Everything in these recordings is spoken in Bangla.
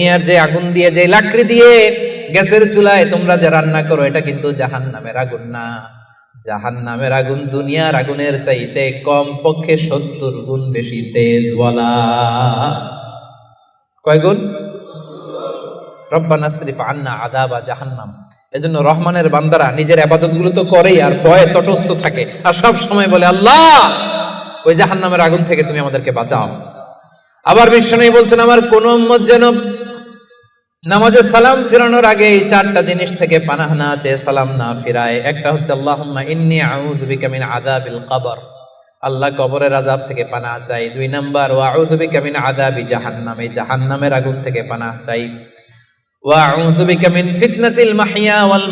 দুনিয়ার যে আগুন দিয়ে, যে লাকড়ি দিয়ে গ্যাসের চুলায় তোমরা যে রান্না করো, এটা কিন্তু জাহান নামের আগুন না। জাহান নামের আগুন দুনিয়ার আগুনের চাইতে কম পক্ষে সত্তর গুণ বেশি তেজ বলা কয় গুণ? রব্বানা শরীফ আন্না আদাবা জাহান্নাম। এজন্য রহমানের বান্দারা নিজের আবাদতগুলো তো করেই, আর ভয়ে তটস্থ থাকে। আর সব সময় বলে, আল্লাহ, ওই জাহান্নামের আগুন থেকে তুমি আমাদেরকে বাঁচাও। আবার বিশ্ব বিষ্ণু বলতেন আমার কোন উম্মত যেন নামাজে সালাম ফিরানোর আগে এই চারটা জিনিস থেকে পানাহ না আছে সালাম না ফিরায়। একটা হচ্ছে, আল্লাহুম্মা ইন্নি আউযু বিকা মিন আযাবিল কবর। আল্লাহ কবরের আযাব থেকে পানাহ চাই। দুই নাম্বার, ওয়া আউযু বিকা মিন আযাবি জাহান্নাম। জাহান্নামের আগুন থেকে পানাহ চাই। ওয়া আউযু বিকা মিন ফিতনাতিল মাহইয়া ওয়াল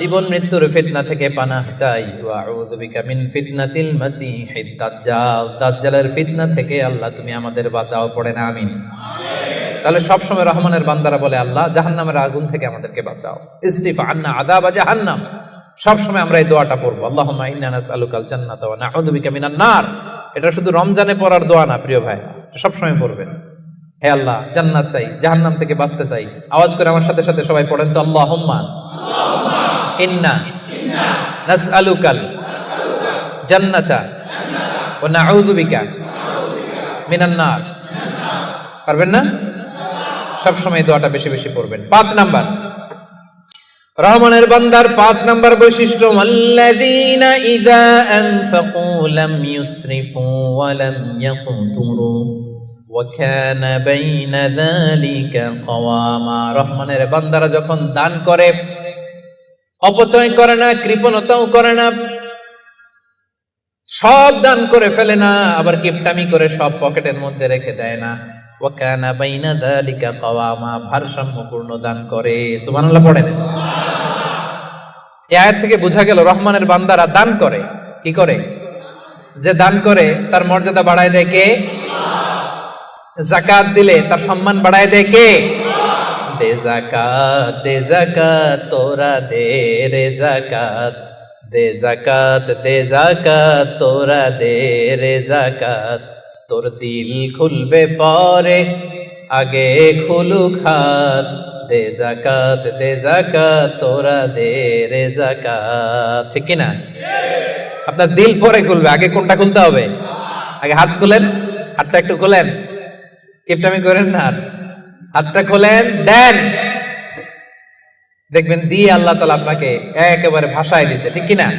জীবন মৃত্যুর ফিতনা থেকে পানাহ চাই। ওয়া আউযু বিকা মিন ফিতনাতিল মাসিহিদ দাজ্জাল দাজ্জালের ফিতনা থেকে আল্লাহ তুমি আমাদের বাঁচাও পড়ে না আমিন। তাহলে সবসময় রহমানের বান্দারা বলে আল্লাহ জাহান্নামের আগুন থেকে আমাদেরকে বাঁচাও। ইসরিফ আন্না আদাবা জাহান্নাম। সবসময় আমরা এই দোয়াটা পড়ব আল্লাহুম্মা ইন্না নাসআলুকাল জান্নাতা ওয়া নাউযু বিকা মিনান নার। এটা শুধু রমজানে পড়ার দোয়া না প্রিয় ভাই সবসময় পড়বেন। হে আল্লাহ, জান্নাত চাই, জাহান্নাম থেকে বাঁচতে চাই। আওয়াজ করে আমার সাথে সাথে সবাই পড়েন তো, আল্লাহুম্মা। ইন্না নাসআলুকাল জান্নাতা ওয়া নাউযু বিকা মিনান নার। পারবেন না? সবসময় দোয়াটা বেশি বেশি পড়বেন। পাঁচ নাম্বার। রহমানের বান্দার পাঁচ নাম্বার বৈশিষ্ট্য, আল্লাযীনা ইযা আনফাকু লাম ইউসরিফু ওয়া লাম ইয়াকতুরু। ওয়া কানা বাইনা যালিকা কওয়ামা রহমানের বান্দারা যখন দান করে, অপচয় করে না, কৃপণতাও করে না, সব দান করে ফেলে না, আবার কিপটামি করে সব পকেটের মধ্যে রেখে দেয় না। ওয়াকানা বাইনা যালিকা কাওয়ামা ভারসাম্যপূর্ণ দান করে। সুবহানাল্লাহ পড়েন এই আয়াত থেকে বোঝা গেল, রহমানের বান্দারা দান করে। কি করে? যে দান করে, তার মর্যাদা বাড়ায় দেয় কে? জাকাত দিলে তার সম্মান বাড়ায় দেয় কে? দে জাকাত দে জাকাত, তোরা দে রে জাকাত। দে জাকাত দে জাকাত, তোরা দে রে জাকাত। তোর দিল খুলবে পরে, আগে খুলুক হাত। দে জাকাত দে জাকাত, তোরা দে রে জাকাত। ঠিক না আপনার দিল পরে খুলবে, আগে কোনটা খুলতে হবে? আগে হাত খুলেন, হাতটা একটু খোলেন। কিপটামি করেন না। হাতটা খোলেন, দেন। দেখবেন দিয়ে আল্লাহ তালা আপনাকে একেবারে ভাষায় দিছে, ঠিক কিনা?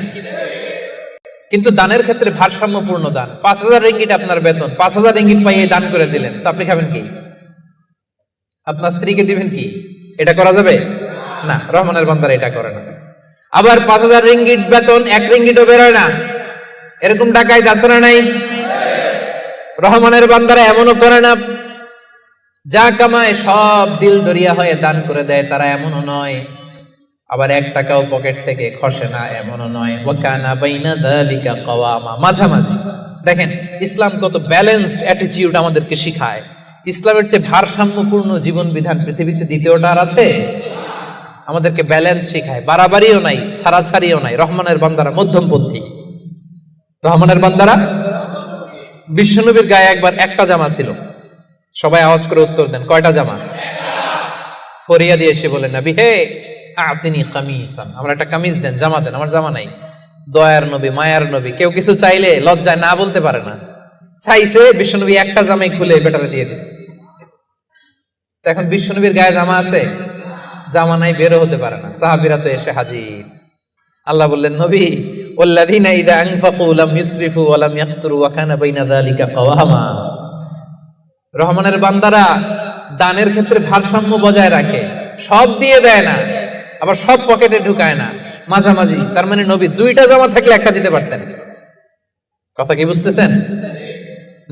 কিন্তু দানের ক্ষেত্রে ভারসাম্যপূর্ণ দান। পাঁচ হাজার রিঙ্গিট আপনার বেতন, পাঁচ হাজার রিঙ্গিট পাইয়ে দান করে দিলেন, তো আপনি খাবেন কি? আপনার স্ত্রীকে দিবেন কি? এটা করা যাবে? না, রহমানের বান্দারা এটা করে না। আবার পাঁচ হাজার রিঙ্গিট বেতন, এক রিঙ্গিটও বেরোয় না। এরকম টাকায় আছে না নাই? রহমানের বান্দারা এমনও করে না। যা কামায় সব দিল দরিয়া হয়ে দান করে দেয়, তারা এমনও নয়। আবার এক টাকাও পকেট থেকে খসে না, এমনও নয়। মাঝামাঝি। দেখেন, ইসলাম কত ব্যালেন্সড অ্যাটিটিউড আমাদেরকে শিখায়। ইসলামের চেয়ে ভারসাম্যপূর্ণ জীবন বিধান পৃথিবীতে দ্বিতীয়টা আর আছে? আমাদেরকে ব্যালেন্স শিখায়। বাড়াবাড়িও নাই, ছাড়াছাড়িও নাই। রহমানের বান্দারা মধ্যমপন্থী। রহমানের বান্দারা? বিশ্বনবীর গায়ে একবার একটা জামা ছিল। সবাই আওয়াজ করে উত্তর দেন। কয়টা জামা? ফরিয়া দিয়ে এসে বলেন, নবী, হে আপনি কামিসান। আমার একটা কামিজ দেন, জামা দেন, আমার জামা নাই। দয়ার নবী, মায়ার নবী, কেউ কিছু চাইলে লজ্জায় না বলতে পারে না। চাইছে, বিশ্বনবী একটা জামাই খুলে বেটারে দিয়ে দিচ্ছে এখন বিশ্বনবীর গায়ে জামা আছে? জামা নাই বেরো হতে পারে না। সাহাবিরা তো এসে হাজির। আল্লাহ বললেন, নবী, ওল্লাযীনা ইযা আনফাকু লাম ইউসরিফু ওয়া লাম ইয়াকতুরু ওয়া কানা বাইনা যালিকা কাওয়ামা। রহমানের বান্দারা দানের ক্ষেত্রে ভারসাম্য বজায় রাখে। সব দিয়ে দেয় না, আবার সব পকেটে ঢুকায় না। মাঝামাঝি, তার মানে নবী দুইটা জামা থাকলে একটা দিতে পারতেন। কথা কি বুঝতেছেন?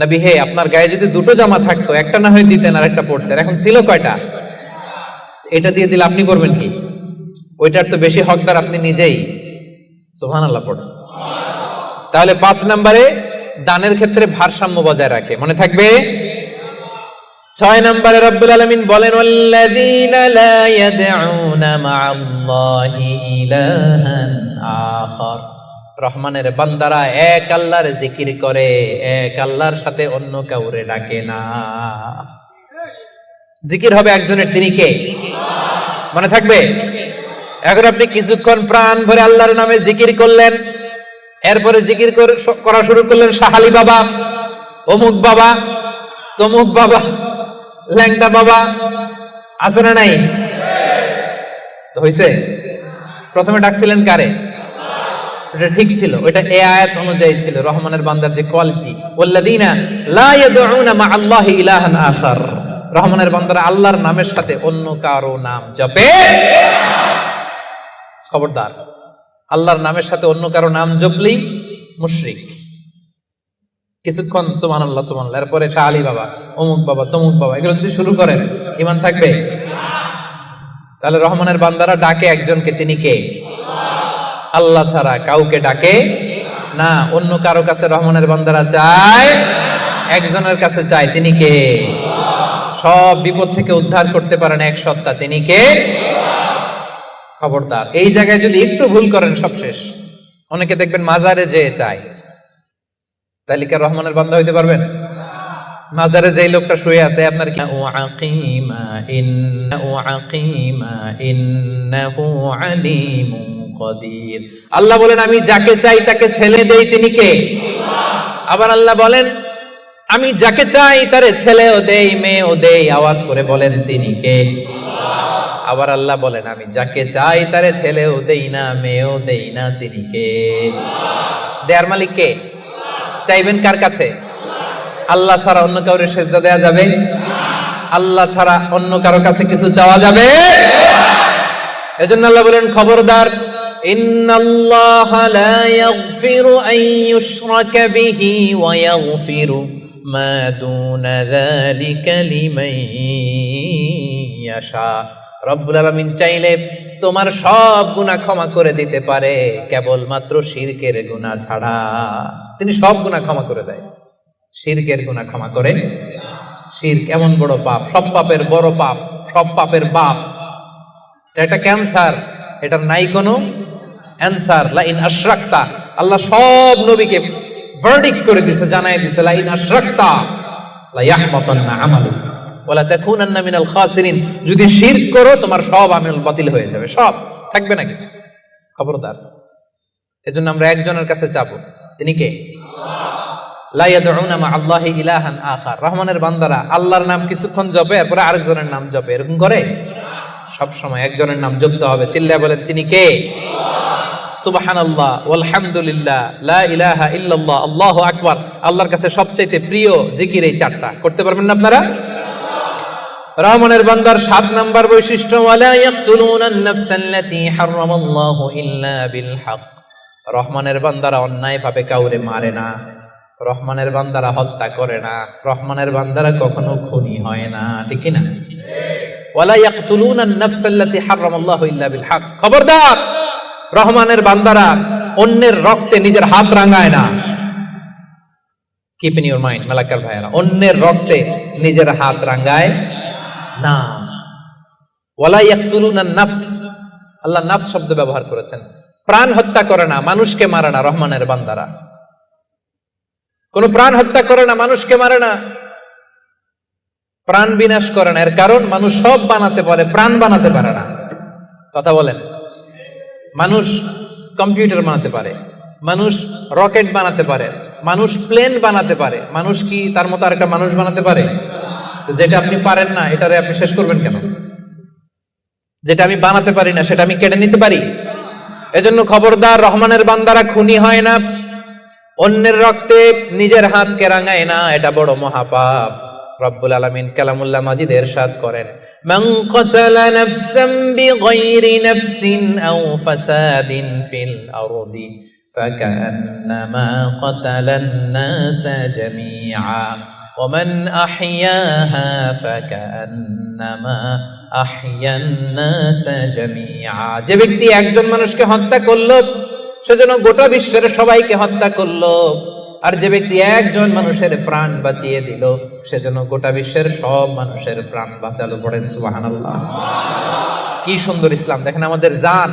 নবী, হে, আপনার গায়ে যদি দুটো জামা থাকতো, একটা না হয় দিতেন আর একটা পড়তেন। এখন ছিল কয়টা? এটা দিয়ে দিলে আপনি করবেন কি? ওইটার তো বেশি হকদার আপনি নিজেই। সোহান আল্লাহ পড়েন। তাহলে পাঁচ নম্বরে দানের ক্ষেত্রে ভারসাম্য বজায় রাখে। মনে থাকবে? ছয় নম্বরে রব্বুল আলামিন বলেন রহমানের বান্দারা, এক আল্লাহর জিকির করে, এক আল্লাহর সাথে অন্য কাউরে ডাকে না। জিকির হবে একজনের, তিনি কে? মনে থাকবে? এখন আপনি কিছুক্ষণ প্রাণ ভরে আল্লাহর নামে জিকির করলেন, এরপরে জিকির করে- শুরু করলেন সাহালি বাবা, অমুক বাবা, তমুক বাবা। ল্যাংটা বাবা আছে না নাই? তো হইছে। প্রথমে ডাকছিলেন কারে? এটা ঠিক ছিল, ওইটা এ আয়াত অনুযায়ী ছিল, রহমানের বান্দার যে কোয়ালিটি ওয়াল্লাযিনা লা ইয়াদউনা মা আল্লাহি ইলাহান আখার। রহমানের বান্দারা আল্লাহর নামের সাথে অন্য কারও নাম জপে খবরদার, আল্লাহর নামের সাথে অন্য কারও নাম জপলেই মুশরিক। কিছুক্ষণ সুবহান আল্লাহ সুবহান আল্লাহ এরপরে শাহ আলী বাবা, অমুক বাবা, তমুক বাবা, এগুলো যদি শুরু করেন ইমান থাকবে? তাহলে রহমানের বান্দারা ডাকে একজনকে, তিনি কে? আল্লাহ ছাড়া কাউকে ডাকে না। অন্য কারও কাছে রহমানের বান্দারা চায়, একজনের কাছে চায়, তিনি কে? সব বিপদ থেকে উদ্ধার করতে পারেন এক সত্তা, তিনি কে? খবরদার। এই জায়গায় যদি একটু ভুল করেন সব শেষ অনেকে দেখবেন মাজারে যেয়ে চায়। তাহলে কি রহমানের বান্দা হইতে পারবেন? মাজারে যেই লোকটা শুয়ে আছে আপনার কি ও ও ইন্নাহু কদির। আল্লাহ বলেন আমি যাকে চাই তাকে ছেলে দেই তিনি কে? আবার আল্লাহ বলেন আমি যাকে চাই তারে ছেলেও দেই মেয়েও দেই আওয়াজ করে বলেন তিনি কে? আবার আল্লাহ বলেন আমি যাকে চাই তারে ছেলেও দেই না মেয়েও দেই না তিনি কে? দেয়ার মালিক কে? চাইবেন কার কাছে? আল্লাহ ছাড়া অন্য কাউরে সেজদা দেয়া যাবে? আল্লাহ ছাড়া অন্য কারও কাছে কিছু চাওয়া যাবে? এজন্য আল্লাহ বলেন, খবরদার ইয়াশা। রব্বুল আলামিন চাইলে তোমার সব গুনাহ ক্ষমা করে দিতে পারে, কেবলমাত্র শিরকের গুনাহ ছাড়া। তিনি সব গুনাহ ক্ষমা করে দেয়। শিরকের গুনাহ ক্ষমা করে শিরক এমন বড় পাপ, সব পাপের বড় পাপ, সব পাপের বাপ। এটা ক্যান্সার, এটার নাই কোনো অ্যান্সার। লাইন আশরাক্তা, আল্লাহ সব নবীকে ভার্ডিক করে দিছে জানাই দিছে, লাইন আশরাক্তা। লা ইয়াহবাতান্না আমালু ওয়ালা তাকুনান্না মিনাল খাসিরিন। যদি শির করো, তোমার সব আমল বাতিল হয়ে যাবে। সব। থাকবে না কিছু। খবরদার। এজন্য আমরা একজনের কাছে চাবো তিনি কে? আল্লাহি। ইলাহান আখার। রহমানের বান্দারা আল্লাহর নাম কিছুক্ষণ জপে, এরপরে আরেকজনের নাম জপে। এরকম করে? সব সময় একজনের নাম জপতে হবে। চিল্লা বলেন, তিনি কে? সুবহানাল্লাহ, ওয়ালহামদুলিল্লাহ, লা ইলাহা ইল্লাল্লাহ, আল্লাহু আকবার। আল্লাহর কাছে সবচাইতে প্রিয় জিকির এই চারটা। করতে পারবেন না আপনারা? রহমানের বান্দার সাত নাম্বার বৈশিষ্ট্য রহমানের বান্দারা অন্যায় ভাবে কাউরে মারে না। রহমানের বান্দারা হত্যা করে না। রহমানের বান্দারা কখনো খুনি হয় না। ঠিক না? খবরদার! রহমানের বান্দারা অন্যের রক্তে নিজের হাত রাঙায় না। কিপ ইউর মাইন্ড মালাকার অন্যের রক্তে নিজের হাত রাঙায় না। ওয়ালা ইয়াকতুলুনা নাফস। আল্লাহ নাফস শব্দ ব্যবহার করেছেন। প্রাণ হত্যা করে না, মানুষকে মারে না, রহমানের বান্দারা। প্রাণ হত্যা করে না, মানুষকে মারে না। প্রাণ বিনাশ করে না, এর কারণ মানুষ সব বানাতে পারে, প্রাণ বানাতে পারে না। কথা বলেন। মানুষ কম্পিউটার বানাতে পারে, মানুষ রকেট বানাতে পারে, মানুষ প্লেন বানাতে পারে, মানুষ কি তার মতো আরেকটা মানুষ বানাতে পারে? যেটা আপনি পারেন না, এটারে আপনি শেষ করবেন কেন? যেটা আমি বানাতে পারি না, সেটা আমি কেটে নিতে পারি? এজন্য খবরদার রহমানের বান্দারা খুনি হয় না। অন্যের রক্তে নিজের হাত কেরাঙায় না, এটা বড় মহাপাপ। রব্বুল আলমিন কালামুল্লাহ মাজিদ এরশাদ করেন, মান কাতালা নাফসান বিগাইরি ومن أحياها فكأنما أحيا الناس جميعا যে ব্যক্তি একজন মানুষকে হত্যা করলো সেজন্য গোটা বিশ্বের সবাইকে হত্যা করলো আর যে ব্যক্তি একজন মানুষের প্রাণ বাঁচিয়ে দিল সেজন্য গোটা বিশ্বের সব মানুষের প্রাণ বাঁচালো পড়েন সুবহানাল্লাহ কি সুন্দর ইসলাম দেখেন আমাদের জান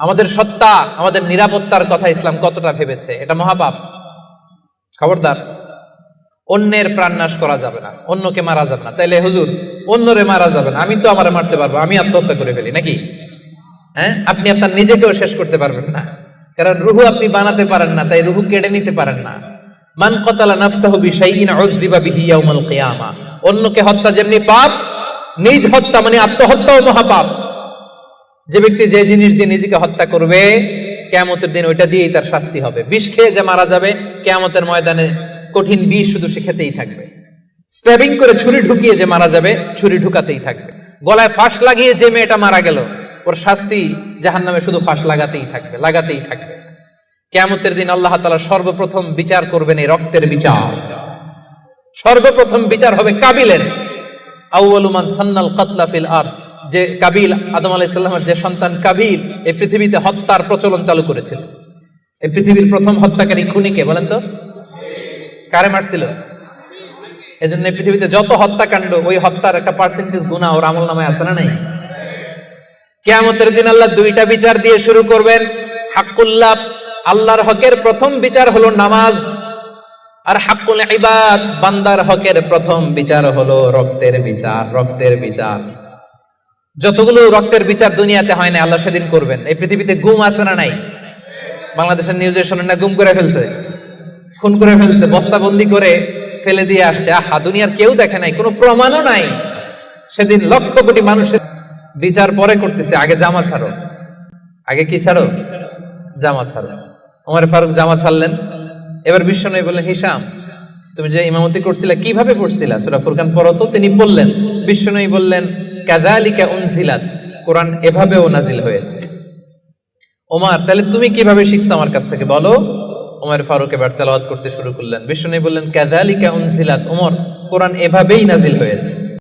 আমাদের সত্তা আমাদের নিরাপত্তার কথা ইসলাম কতটা ভেবেছে এটা মহাপাপ খবরদার অন্যের প্রাণ নাশ করা যাবে না, অন্যকে মারা যাবে না। তাইলে হুজুর, অন্যরে মারা যাবে না, আমি তো আমারে মারতে পারব, আমি আত্মহত্যা করে ফেলি, নাকি? হ্যাঁ? আপনি আপনার নিজেকেও শেষ করতে পারবেন না। কারণ রুহু আপনি বানাতে পারেন না, তাই রুহু কেড়ে নিতে পারেন না। মান কতালা নাফসাহু বিশাইইন উযযিবা বিহি ইয়াউমাল কিয়ামা। অন্যকে হত্যা যেমনি পাপ, নিজ হত্যা মানে আত্মহত্যাও মহাপাপ। যে ব্যক্তি যে জিনিস দিয়ে নিজেকে হত্যা করবে, কেয়ামতের দিন ওইটা দিয়েই তার শাস্তি হবে। বিষ খেয়ে যে মারা যাবে, কেয়ামতের ময়দানে কঠিন বিষ শুধু সে খেতেই থাকবে। স্ট্যাবিং করে ছুরি ঢুকিয়ে যে মারা যাবে, ছুরি ঢুকাতেই থাকবে। গলায় ফাঁস লাগিয়ে যে মেয়েটা মারা গেল, ওর শাস্তি জাহান নামে শুধু ফাঁস লাগাতেই থাকবে লাগাতেই থাকবে। কেয়ামতের দিন আল্লাহ তালা সর্বপ্রথম বিচার করবেন এই রক্তের বিচার। সর্বপ্রথম বিচার হবে কাবিলের। আউয়ালুমান সান্নাল কাতলাফিল আর যে কাবিল, আদম আলাইসাল্লামের যে সন্তান কাবিল, এই পৃথিবীতে হত্যার প্রচলন চালু করেছিল। এই পৃথিবীর প্রথম হত্যাকারী খুনিকে বলেন তো? কারে মারছিল? এই পৃথিবীতে যত হত্যাকাণ্ড, ওই হত্যার একটা পার্সেন্টেজ গুণা ওর আমল নামায় আছে না নাই? কেয়ামতের দিন আল্লাহ দুইটা বিচার দিয়ে শুরু করবেন। হাক্কুল্লাহ আল্লাহর হকের প্রথম বিচার হলো নামাজ, আর হাক্কুল ইবাদ, বান্দার হকের প্রথম বিচার হলো রক্তের বিচার রক্তের বিচার। যতগুলো রক্তের বিচার দুনিয়াতে হয় না, আল্লাহ সেদিন করবেন। এই পৃথিবীতে গুম আছে না নাই? বাংলাদেশের নিউজে শোনেন না গুম করে ফেলছে। খুন করে ফেলছে, বস্তাবন্দি করে ফেলে দিয়ে আসছে। আহা, দুনিয়ার কেউ দেখে নাই, কোনো প্রমাণও নাই। সেদিন লক্ষ কোটি মানুষের বিচার পরে করতেছে, আগে জামা ছাড়ো। আগে কি ছাড়ো? জামা ছাড়ো। ওমর ফারুক জামা ছাড়লেন। এবার বিশ্ব নবী বললেন হিসাম তুমি যে ইমামতি করছিলে, কীভাবে পড়ছিলা সুরা ফুরকান পড়ো তো, তিনি বললেন, বিশ্ব নবী বললেন, কাযালিকা উনজিলাত কোরআন এভাবেও নাজিল হয়েছে। ওমার, তাহলে তুমি কীভাবে শিখছো আমার কাছ থেকে বলো? ওমর ফারুক এবার তেলাওয়াত করতে শুরু করলেন। বিষ্ণু বললেন ক্যাদালিকা উনজিলাত ওমর কোরআন এভাবেই নাজিল হয়েছে।